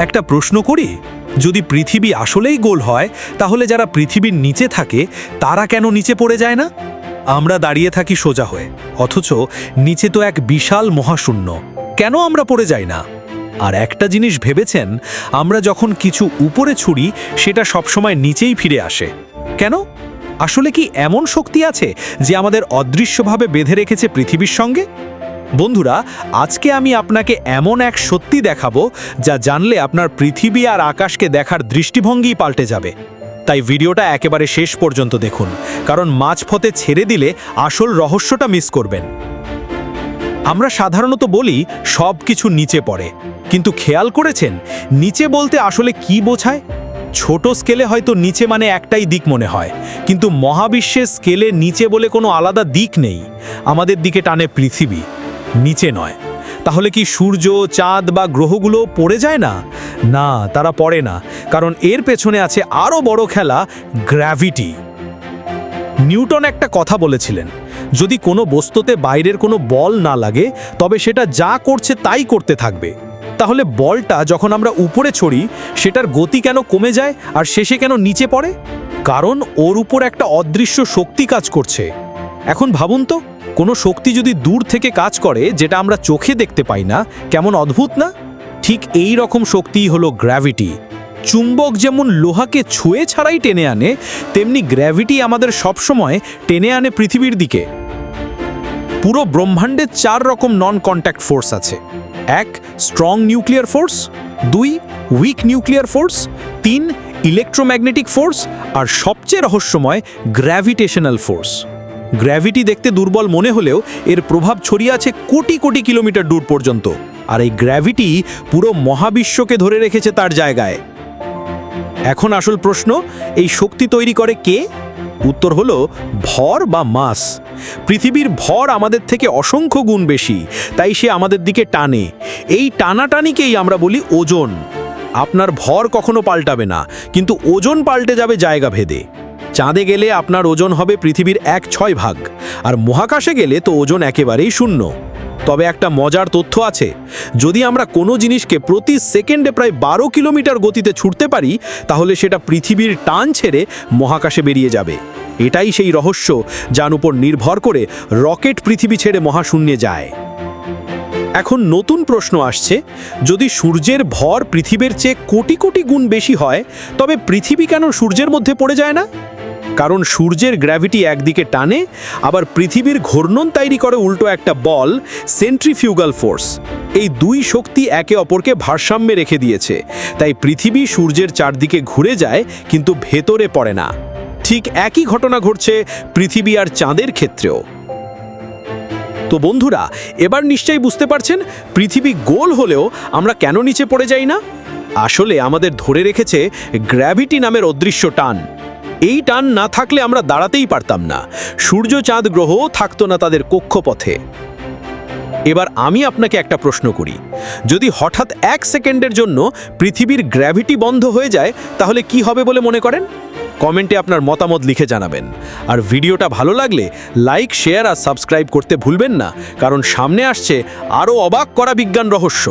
একটা প্রশ্ন করি? যদি পৃথিবী আসলেই গোল হয়, তাহলে যারা পৃথিবীর নিচে থাকে, তারা কেন নিচে পড়ে যায় না? আমরা দাঁড়িয়ে থাকি সোজা হয়ে। অথচ নিচে তো এক বিশাল মহাশূন্য। কেন আমরা পড়ে যাই না? আর একটা জিনিস ভেবেছেন, আমরা যখন কিছু উপরে ছুড়ি, সেটা সবসময় নিচেই ফিরে আসে। কেন? আসলে কি এমন শক্তি আছে, যে আমাদের অদৃশ্যভাবে বেঁধে রেখেছে পৃথিবীর সঙ্গে? বন্ধুরা, আজকে আমি আপনাকে এমন এক সত্যি দেখাবো যা জানলে আপনার পৃথিবী আর আকাশকে দেখার দৃষ্টিভঙ্গিই পাল্টে যাবে। তাই ভিডিওটা একেবারে শেষ পর্যন্ত দেখুন, কারণ মাঝপথে ছেড়ে দিলে আসল রহস্যটা মিস করবেন। আমরা সাধারণত বলি, সব কিছু নিচে পড়ে। কিন্তু খেয়াল করেছেন, নিচে বলতে আসলে কি বোঝায়? ছোট স্কেলে হয়তো নিচে মানে একটাই দিক মনে হয়, কিন্তু মহাবিশ্বের স্কেলে নিচে বলে কোনো আলাদা দিক নেই। আমাদের দিকে টানে পৃথিবী। নিচে নয়। তাহলে কি সূর্য, চাঁদ বা গ্রহগুলো পড়ে যায় না? না, তারা পড়ে না, কারণ এর পেছনে আছে আরও বড় খেলা, গ্র্যাভিটি। নিউটন একটা কথা বলেছিলেন, যদি কোনো বস্তুতে বাইরের কোনো বল না লাগে, তবে সেটা যা করছে তাই করতে থাকবে। তাহলে বলটা যখন আমরা উপরে ছড়ি, সেটার গতি কেন কমে যায় আর শেষে কেন নিচে পড়ে? কারণ ওর উপর একটা অদৃশ্য শক্তি কাজ করছে। এখন ভাবুন তো। কোনো শক্তি যদি দূর থেকে কাজ করে, যেটা আমরা চোখে দেখতে পাই না, কেমন অদ্ভুত না? ঠিক এই রকম শক্তিই হলো গ্র্যাভিটি চুম্বক যেমন লোহাকে ছুঁয়ে ছাড়াই টেনে আনে, তেমনি গ্র্যাভিটি আমাদের সবসময় টেনে আনে পৃথিবীর দিকে। পুরো ব্রহ্মাণ্ডে চার রকম নন কন্ট্যাক্ট ফোর্স আছে। এক স্ট্রং নিউক্লিয়ার ফোর্স দুই উইক নিউক্লিয়ার ফোর্স তিন ইলেকট্রোম্যাগনেটিক ফোর্স আর সবচেয়ে রহস্যময় গ্র্যাভিটেশনাল ফোর্স গ্র্যাভিটি দেখতে দুর্বল মনে হলেও এর প্রভাব ছড়িয়ে আছে কোটি কোটি কিলোমিটার দূর পর্যন্ত। আর এই গ্র্যাভিটি পুরো মহাবিশ্বকে ধরে রেখেছে তার জায়গায়। এখন আসল প্রশ্ন, এই শক্তি তৈরি করে কে? উত্তর হলো, ভর বা মাস। পৃথিবীর ভর আমাদের থেকে অসংখ্য গুণ বেশি, তাই সে আমাদের দিকে টানে। এই টানাটানিকেই আমরা বলি ওজন। আপনার ভর কখনো পাল্টাবে না, কিন্তু ওজন পাল্টে যাবে জায়গা ভেদে চাঁদে গেলে আপনার ওজন হবে পৃথিবীর এক ছয় ভাগ, আর মহাকাশে গেলে তো ওজন একেবারেই শূন্য। তবে একটা মজার তথ্য আছে, যদি আমরা কোনো জিনিসকে প্রতি সেকেন্ডে প্রায় বারো কিলোমিটার গতিতে ছুটতে পারি, তাহলে সেটা পৃথিবীর টান ছেড়ে মহাকাশে বেরিয়ে যাবে। এটাই সেই রহস্য যার উপর নির্ভর করে রকেট পৃথিবী ছেড়ে মহাশূন্যে যায়। এখন নতুন প্রশ্ন আসছে, যদি সূর্যের ভর পৃথিবীর চেয়ে কোটি কোটি গুণ বেশি হয়, তবে পৃথিবী কেন সূর্যের মধ্যে পড়ে যায় না? কারণ সূর্যের গ্র্যাভিটি একদিকে টানে, আবার পৃথিবীর ঘূর্ণন তৈরি করে উল্টো একটা বল সেন্ট্রিফিউগাল ফোর্স এই দুই শক্তি একে অপরকে ভারসাম্যে রেখে দিয়েছে। তাই পৃথিবী সূর্যের চারদিকে ঘুরে যায়, কিন্তু ভেতরে পড়ে না। ঠিক একই ঘটনা ঘটছে পৃথিবী আর চাঁদের ক্ষেত্রেও। তো বন্ধুরা, এবার নিশ্চয়ই বুঝতে পারছেন, পৃথিবী গোল হলেও আমরা কেন নিচে পড়ে যাই না? আসলে আমাদের ধরে রেখেছে গ্র্যাভিটি নামের অদৃশ্য টান। এই টান না থাকলে আমরা দাঁড়াতেই পারতাম না। সূর্য চাঁদ গ্রহও থাকতো না তাদের কক্ষপথে। এবার আমি আপনাকে একটা প্রশ্ন করি। যদি হঠাৎ এক সেকেন্ডের জন্য পৃথিবীর গ্র্যাভিটি বন্ধ হয়ে যায়, তাহলে কি হবে বলে মনে করেন? কমেন্টে আপনার মতামত লিখে জানাবেন। আর ভিডিওটা ভালো লাগলে লাইক, শেয়ার আর সাবস্ক্রাইব করতে ভুলবেন না, কারণ সামনে আসছে আরও অবাক করা বিজ্ঞান রহস্য।